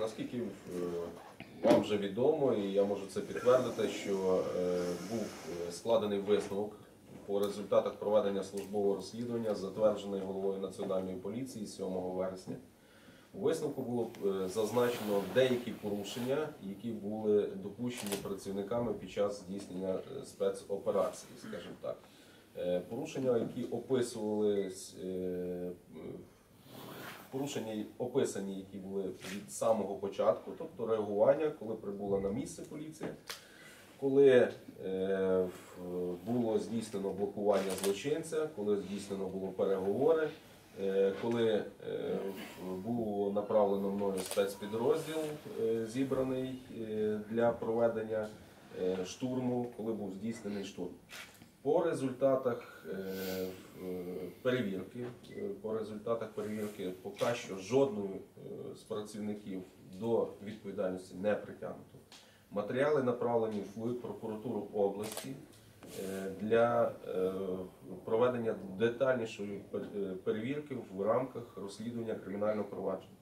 наскільки е, вам вже відомо, і я можу це підтвердити, що е, був е, складений висновок по результатах проведення службового розслідування, затверджений головою Національної поліції 7 вересня. У висновку було зазначено деякі порушення, які були допущені працівниками під час здійснення спецоперації, скажімо так. Порушення, які описувались, порушення описані, які були від самого початку, тобто реагування, коли прибула на місце поліція, коли е, було здійснено блокування злочинця, коли здійснено було переговори, е, коли е, було направлено мною спецпідрозділ, е, зібраний е, для проведення е, штурму, коли був здійснений штурм. По результатах е, перевірки, е, по результатах перевірки поки що жодної е, з працівників до відповідальності не притягнуто. Матеріали направлені в прокуратуру області е, для проведення детальнішої перевірки в рамках розслідування кримінального провадження.